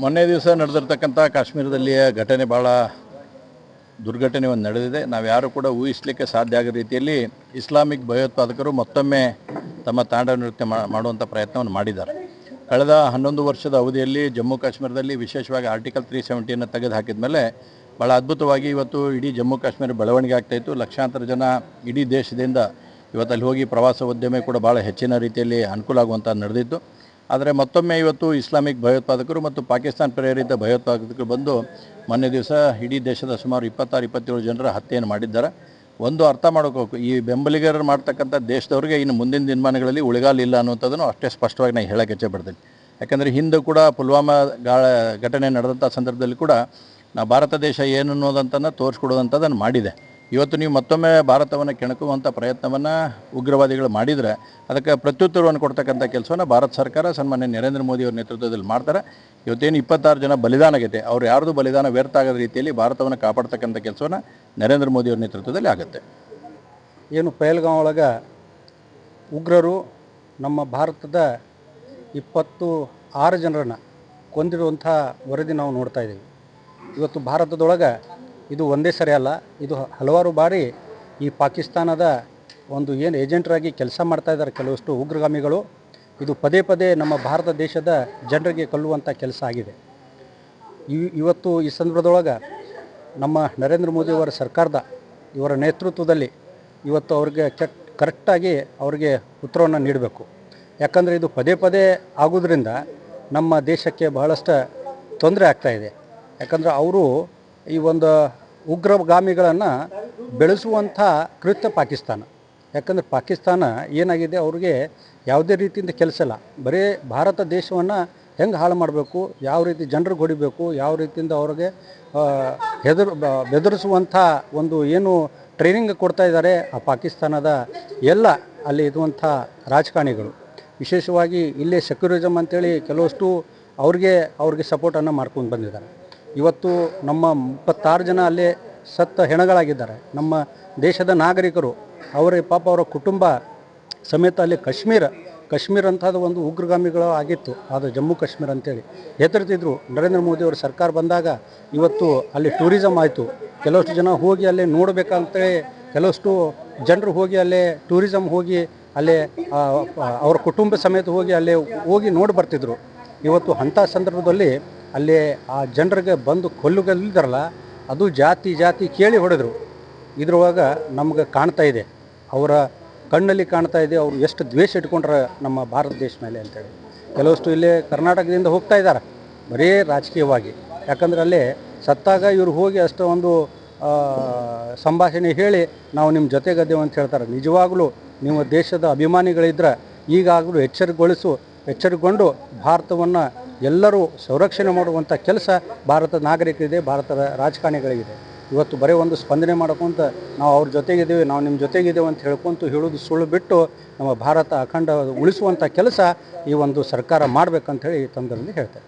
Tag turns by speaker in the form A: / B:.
A: ಮೊನ್ನೆ ದಿವಸ ನಡೆದಿರ್ತಕ್ಕಂಥ ಕಾಶ್ಮೀರದಲ್ಲಿಯ ಘಟನೆ ಭಾಳ ದುರ್ಘಟನೆ ಒಂದು ನಡೆದಿದೆ. ನಾವು ಯಾರು ಕೂಡ ಊಹಿಸಲಿಕ್ಕೆ ಸಾಧ್ಯ ಆಗೋ ರೀತಿಯಲ್ಲಿ ಇಸ್ಲಾಮಿಕ್ ಭಯೋತ್ಪಾದಕರು ಮತ್ತೊಮ್ಮೆ ತಮ್ಮ ತಾಂಡ ನೃತ್ಯ ಮಾಡುವಂಥ ಪ್ರಯತ್ನವನ್ನು ಮಾಡಿದ್ದಾರೆ. ಕಳೆದ ಹನ್ನೊಂದು ವರ್ಷದ ಅವಧಿಯಲ್ಲಿ ಜಮ್ಮು ಕಾಶ್ಮೀರದಲ್ಲಿ ವಿಶೇಷವಾಗಿ ಆರ್ಟಿಕಲ್ ತ್ರೀ ಸೆವೆಂಟಿಯನ್ನು ತೆಗೆದು ಹಾಕಿದ ಮೇಲೆ ಭಾಳ ಅದ್ಭುತವಾಗಿ ಇವತ್ತು ಇಡೀ ಜಮ್ಮು ಕಾಶ್ಮೀರ ಬೆಳವಣಿಗೆ ಆಗ್ತಾಯಿತ್ತು ಲಕ್ಷಾಂತರ ಜನ ಇಡೀ ದೇಶದಿಂದ ಇವತ್ತು ಅಲ್ಲಿ ಹೋಗಿ ಪ್ರವಾಸೋದ್ಯಮ ಕೂಡ ಭಾಳ ಹೆಚ್ಚಿನ ರೀತಿಯಲ್ಲಿ ಅನುಕೂಲ ಆಗುವಂಥ ನಡೆದಿತ್ತು. ಆದರೆ ಮತ್ತೊಮ್ಮೆ ಇವತ್ತು ಇಸ್ಲಾಮಿಕ್ ಭಯೋತ್ಪಾದಕರು ಮತ್ತು ಪಾಕಿಸ್ತಾನ ಪ್ರೇರಿತ ಭಯೋತ್ಪಾದಕರು ಬಂದು ಮೊನ್ನೆ ದಿವಸ ಇಡೀ ದೇಶದ ಸುಮಾರು ಇಪ್ಪತ್ತಾರು, ಇಪ್ಪತ್ತೇಳು ಜನರ ಹತ್ಯೆಯನ್ನು ಮಾಡಿದ್ದಾರೆ. ಒಂದು ಅರ್ಥ ಮಾಡ್ಕೋಬೇಕು. ಈ ಬೆಂಬಲಿಗರು ಮಾಡ್ತಕ್ಕಂಥ ದೇಶದವ್ರಿಗೆ ಇನ್ನು ಮುಂದಿನ ದಿನಮಾನಗಳಲ್ಲಿ ಉಳಿಗಾಲಿಲ್ಲ ಅನ್ನೋಂಥದ್ದನ್ನು ಅಷ್ಟೇ ಸ್ಪಷ್ಟವಾಗಿ ನಾನು ಹೇಳಕ್ಕೆ ಇಚ್ಛೆಪಡ್ತೀನಿ. ಯಾಕಂದರೆ ಹಿಂದೆ ಕೂಡ ಪುಲ್ವಾಮಾ ಗಾಳ ಘಟನೆ ನಡೆದಂಥ ಸಂದರ್ಭದಲ್ಲಿ ಕೂಡ ನಾವು ಭಾರತ ದೇಶ ಏನು ಅನ್ನೋದಂತನ್ನು ತೋರಿಸ್ಕೊಡೋದಂಥದ್ದನ್ನು ಮಾಡಿದೆ. ಇವತ್ತು ನೀವು ಮತ್ತೊಮ್ಮೆ ಭಾರತವನ್ನು ಕೆಣಕುವಂಥ ಪ್ರಯತ್ನವನ್ನು ಉಗ್ರವಾದಿಗಳು ಮಾಡಿದರೆ ಅದಕ್ಕೆ ಪ್ರತ್ಯುತ್ತರವನ್ನು ಕೊಡ್ತಕ್ಕಂಥ ಕೆಲಸವನ್ನು ಭಾರತ ಸರ್ಕಾರ ಸನ್ಮಾನ್ಯ ನರೇಂದ್ರ ಮೋದಿ ಅವರ ನೇತೃತ್ವದಲ್ಲಿ ಮಾಡ್ತಾರೆ. ಇವತ್ತೇನು ಇಪ್ಪತ್ತಾರು ಜನ ಬಲಿದಾನ ಆಗೈತೆ, ಅವ್ರು ಯಾರ್ದು ಬಲಿದಾನ ವ್ಯರ್ಥ ಆಗದ ರೀತಿಯಲ್ಲಿ ಭಾರತವನ್ನು ಕಾಪಾಡ್ತಕ್ಕಂಥ ಕೆಲಸವನ್ನು ನರೇಂದ್ರ ಮೋದಿಯವರ ನೇತೃತ್ವದಲ್ಲಿ ಆಗುತ್ತೆ.
B: ಏನು ಪೈಲ್ಗಾಂ ಒಳಗೆ ಉಗ್ರರು ನಮ್ಮ ಭಾರತದ ಇಪ್ಪತ್ತು ಆರು ಜನರನ್ನು ಕೊಂದಿರುವಂಥ ವರದಿ ನಾವು ನೋಡ್ತಾ ಇದ್ದೀವಿ. ಇವತ್ತು ಭಾರತದೊಳಗೆ ಇದು ಒಂದೇ ಸರಿ ಅಲ್ಲ, ಇದು ಹಲವಾರು ಬಾರಿ ಈ ಪಾಕಿಸ್ತಾನದ ಒಂದು ಏನು ಏಜೆಂಟರಾಗಿ ಕೆಲಸ ಮಾಡ್ತಾ ಇದ್ದಾರೆ ಕೆಲವಷ್ಟು ಉಗ್ರಗಾಮಿಗಳು, ಇದು ಪದೇ ಪದೇ ನಮ್ಮ ಭಾರತ ದೇಶದ ಜನರಿಗೆ ಕಲ್ಲುವಂಥ ಕೆಲಸ ಆಗಿದೆ. ಇವ್ ಇವತ್ತು ಈ ಸಂದರ್ಭದೊಳಗೆ ನಮ್ಮ ನರೇಂದ್ರ ಮೋದಿಯವರ ಸರ್ಕಾರದ ಇವರ ನೇತೃತ್ವದಲ್ಲಿ ಇವತ್ತು ಅವ್ರಿಗೆ ಕೆಟ್ ಕರೆಕ್ಟಾಗಿ ಅವ್ರಿಗೆ ಉತ್ತರವನ್ನು ನೀಡಬೇಕು. ಯಾಕಂದರೆ ಇದು ಪದೇ ಪದೇ ಆಗೋದ್ರಿಂದ ನಮ್ಮ ದೇಶಕ್ಕೆ ಬಹಳಷ್ಟು ತೊಂದರೆ ಆಗ್ತಾಯಿದೆ ಯಾಕಂದರೆ ಅವರು ಈ ಒಂದು ಉಗ್ರಗಾಮಿಗಳನ್ನು ಬೆಳೆಸುವಂಥ ಕೃತ್ಯ ಪಾಕಿಸ್ತಾನ. ಯಾಕಂದರೆ ಪಾಕಿಸ್ತಾನ ಏನಾಗಿದೆ, ಅವ್ರಿಗೆ ಯಾವುದೇ ರೀತಿಯಿಂದ ಕೆಲಸ ಇಲ್ಲ. ಬರೀ ಭಾರತ ದೇಶವನ್ನು ಹೆಂಗೆ ಹಾಳು ಮಾಡಬೇಕು, ಯಾವ ರೀತಿ ಜನರಿಗೆ ಹೊಡಿಬೇಕು ಯಾವ ರೀತಿಯಿಂದ ಅವ್ರಿಗೆ ಹೆದರು ಬೆದರಿಸುವಂಥ ಒಂದು ಏನು ಟ್ರೈನಿಂಗ್ ಕೊಡ್ತಾ ಇದ್ದಾರೆ ಆ ಪಾಕಿಸ್ತಾನದ ಎಲ್ಲ ಅಲ್ಲಿ ಇರುವಂಥ ರಾಜಕಾರಣಿಗಳು. ವಿಶೇಷವಾಗಿ ಇಲ್ಲೇ ಸೆಕ್ಯುರಿಸಮ್ ಅಂತೇಳಿ ಕೆಲವಷ್ಟು ಅವ್ರಿಗೆ ಅವ್ರಿಗೆ ಸಪೋರ್ಟನ್ನು ಮಾಡ್ಕೊಂಡು ಬಂದಿದ್ದಾರೆ. ಇವತ್ತು ನಮ್ಮ ಇಪ್ಪತ್ತಾರು ಜನ ಅಲ್ಲೇ ಸತ್ತ ಹೆಣಗಳಾಗಿದ್ದಾರೆ. ನಮ್ಮ ದೇಶದ ನಾಗರಿಕರು, ಅವರ ಪಾಪ ಅವರ ಕುಟುಂಬ ಸಮೇತ ಅಲ್ಲಿ ಕಾಶ್ಮೀರ ಕಾಶ್ಮೀರ ಅಂತದ ಒಂದು ಉಗ್ರಗಾಮಿಗಳು ಆಗಿತ್ತು. ಅದು ಜಮ್ಮು ಕಾಶ್ಮೀರ ಅಂತೇಳಿ ಹೆದರ್ತಿದ್ರು. ನರೇಂದ್ರ ಮೋದಿ ಅವರ ಸರ್ಕಾರ ಬಂದಾಗ ಇವತ್ತು ಅಲ್ಲಿ ಟೂರಿಸಮ್ ಆಯಿತು. ಕೆಲವಷ್ಟು ಜನ ಹೋಗಿ ಅಲ್ಲಿ ನೋಡಬೇಕಂತೇಳಿ, ಕೆಲವಷ್ಟು ಜನರು ಹೋಗಿ ಅಲ್ಲೇ ಟೂರಿಸಮ್ ಹೋಗಿ ಅಲ್ಲೇ ಅವ್ರ ಕುಟುಂಬ ಸಮೇತ ಹೋಗಿ ಅಲ್ಲೇ ಹೋಗಿ ನೋಡಿ ಬರ್ತಿದ್ರು. ಇವತ್ತು ಅಂಥ ಸಂದರ್ಭದಲ್ಲಿ ಅಲ್ಲಿ ಆ ಜನರಿಗೆ ಬಂದು ಕೊಲ್ಲುಗಲ್ಲಿದ್ದಾರಲ್ಲ, ಅದು ಜಾತಿ ಜಾತಿ ಕೇಳಿ ಹೊಡೆದ್ರು. ಇದ್ರೊಳಗೆ ನಮ್ಗೆ ಕಾಣ್ತಾ ಇದೆ. ಅವರ ಕಣ್ಣಲ್ಲಿ ಕಾಣ್ತಾ ಇದೆ, ಅವ್ರು ಎಷ್ಟು ದ್ವೇಷ ಇಟ್ಕೊಂಡ್ರೆ ನಮ್ಮ ಭಾರತ ದೇಶ ಮೇಲೆ ಅಂತೇಳಿ. ಕೆಲವಷ್ಟು ಇಲ್ಲೇ ಕರ್ನಾಟಕದಿಂದ ಹೋಗ್ತಾ ಇದ್ದಾರೆ, ಬರೀ ರಾಜಕೀಯವಾಗಿ. ಯಾಕಂದ್ರೆ ಅಲ್ಲಿ ಸತ್ತಾಗ ಇವರು ಹೋಗಿ ಅಷ್ಟು ಒಂದು ಸಂಭಾಷಣೆ ಹೇಳಿ ನಾವು ನಿಮ್ಮ ಜೊತೆಗದ್ದೇವೆ ಅಂತ ಹೇಳ್ತಾರೆ. ನಿಜವಾಗ್ಲೂ ನಿಮ್ಮ ದೇಶದ ಅಭಿಮಾನಿಗಳಿದ್ರೆ ಈಗಾಗಲೂ ಎಚ್ಚರಗೊಳಿಸು, ಎಚ್ಚರಗೊಂಡು ಭಾರತವನ್ನು ಎಲ್ಲರೂ ಸಂರಕ್ಷಣೆ ಮಾಡುವಂಥ ಕೆಲಸ ಭಾರತದ ನಾಗರಿಕರಿದೆ, ಭಾರತದ ರಾಜಕಾರಣಿಗಳಿಗಿದೆ. ಇವತ್ತು ಬರೀ ಒಂದು ಸ್ಪಂದನೆ ಮಾಡ್ಕೊಂತ ನಾವು ಅವ್ರ ಜೊತೆಗಿದ್ದೀವಿ, ನಾವು ನಿಮ್ಮ ಜೊತೆಗಿದ್ದೇವೆ ಅಂತ ಹೇಳ್ಕೊಂತು ಹೇಳೋದು ಸುಳ್ಳು ಬಿಟ್ಟು ನಮ್ಮ ಭಾರತ ಅಖಂಡ ಉಳಿಸುವಂಥ ಕೆಲಸ ಈ ಒಂದು ಸರ್ಕಾರ ಮಾಡಬೇಕಂತ ಹೇಳಿ ಈ ತಂದರಲ್ಲಿ ಹೇಳ್ತಾರೆ.